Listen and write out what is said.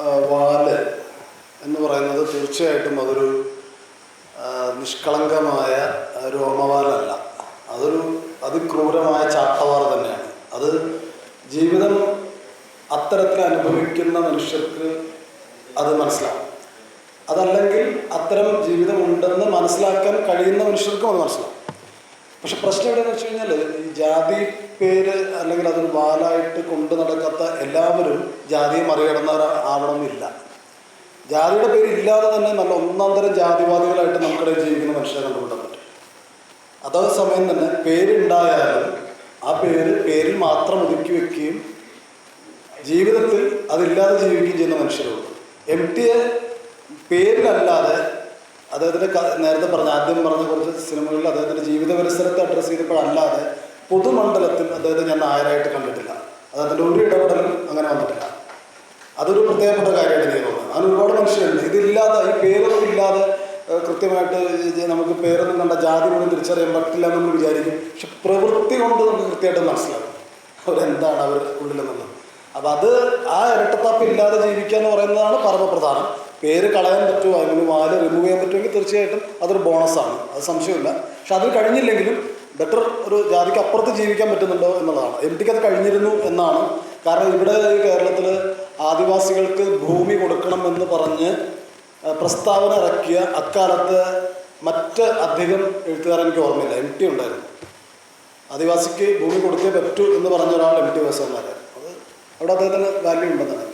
വാൽ എന്ന് പറയുന്നത് തീർച്ചയായിട്ടും അതൊരു നിഷ്കളങ്കമായ രോമവാലല്ല. അതൊരു അതിക്രൂരമായ ചാട്ടവാർ തന്നെയാണ്. അത് ജീവിതം അത്തരത്തിൽ അനുഭവിക്കുന്ന മനുഷ്യർക്ക് അത് മനസ്സിലാവും. അതല്ലെങ്കിൽ അത്തരം ജീവിതമുണ്ടെന്ന് മനസ്സിലാക്കാൻ കഴിയുന്ന മനുഷ്യർക്കും അത് മനസ്സിലാവും. പക്ഷെ പ്രശ്നം എവിടെയെന്ന് വെച്ച് കഴിഞ്ഞാൽ ഈ ജാതി പേര് അല്ലെങ്കിൽ അതൊരു വാലായിട്ട് കൊണ്ടു നടക്കാത്ത എല്ലാവരും ജാതിയെ മറികടന്നവർ ആവണമെന്നില്ല. ജാതിയുടെ പേര് ഇല്ലാതെ തന്നെ നല്ല ഒന്നാം തരം ജാതിവാദികളായിട്ട് നമുക്കിടയിൽ ജീവിക്കുന്ന മനുഷ്യരെ കണ്ടുകൊണ്ടാൻ പറ്റും. അതേ സമയം തന്നെ പേരുണ്ടായാലും ആ പേര് പേരിൽ മാത്രം ഒതുക്കി വെക്കുകയും ജീവിതത്തിൽ അതില്ലാതെ ജീവിക്കുകയും ചെയ്യുന്ന മനുഷ്യരുണ്ട്. എം ടിയെ പേരിലല്ലാതെ അദ്ദേഹത്തിന്റെ നേരത്തെ പറഞ്ഞ ആദ്യം പറഞ്ഞ കുറച്ച് സിനിമകളിൽ അദ്ദേഹത്തിന്റെ ജീവിത പരിസരത്തെ അഡ്രസ്സ് ചെയ്തപ്പോഴല്ലാതെ പൊതുമണ്ഡലത്തിൽ അദ്ദേഹത്തെ ഞാൻ നായരായിട്ട് കണ്ടിട്ടില്ല. അദ്ദേഹത്തിന്റെ ഒരു ഇടപെടലും അങ്ങനെ വന്നിട്ടില്ല. അതൊരു പ്രത്യേകപ്പെട്ട കാര്യമായിട്ട് എനിക്ക് തോന്നുന്നത് അങ്ങനെ ഒരുപാട് മനുഷ്യരുണ്ട്. ഇതില്ലാതെ ഈ പേരൊന്നും ഇല്ലാതെ കൃത്യമായിട്ട് നമുക്ക് പേരൊന്നും കണ്ട ജാതി പോലും തിരിച്ചറിയാൻ പറ്റില്ല എന്ന് നമ്മൾ വിചാരിക്കും. പക്ഷെ പ്രവൃത്തി കൊണ്ട് നമുക്ക് കൃത്യമായിട്ട് മനസ്സിലാകും. അവരെന്താണ് അവർ ഉള്ളിലെന്നുള്ളത്. അപ്പം അത് ആ ഇരട്ടത്താപ്പ് ഇല്ലാതെ ജീവിക്കുക എന്ന് പറയുന്നതാണ് പരമപ്രധാനം. പേര് കളയാൻ പറ്റുമോ അല്ലെങ്കിൽ വാൽ റിമൂവ് ചെയ്യാൻ പറ്റുമെങ്കിൽ തീർച്ചയായിട്ടും അതൊരു ബോണസാണ് അത് സംശയമില്ല. പക്ഷെ അത് കഴിഞ്ഞില്ലെങ്കിലും ബെറ്റർ ഒരു ജാതിക്ക് അപ്പുറത്ത് ജീവിക്കാൻ പറ്റുന്നുണ്ടോ എന്നുള്ളതാണ്. എം ടിക്ക് അത് കഴിഞ്ഞിരുന്നു എന്നാണ്. കാരണം ഇവിടെ കേരളത്തിൽ ആദിവാസികൾക്ക് ഭൂമി കൊടുക്കണം എന്ന് പറഞ്ഞ് പ്രസ്താവന ഇറക്കിയ അക്കാലത്ത് മറ്റ് അധികം എഴുത്തുകാരൻ എനിക്ക് ഓർമ്മയില്ല. എം ടി ഉണ്ടായിരുന്നു. ആദിവാസിക്ക് ഭൂമി കൊടുക്കേ പറ്റൂ എന്ന് പറഞ്ഞ ഒരാൾ എം ടി വാസവന്മാരായിരുന്നു അത് അവിടെ അദ്ദേഹത്തിന് വാല്യൂ ഉണ്ടെന്നാണ്.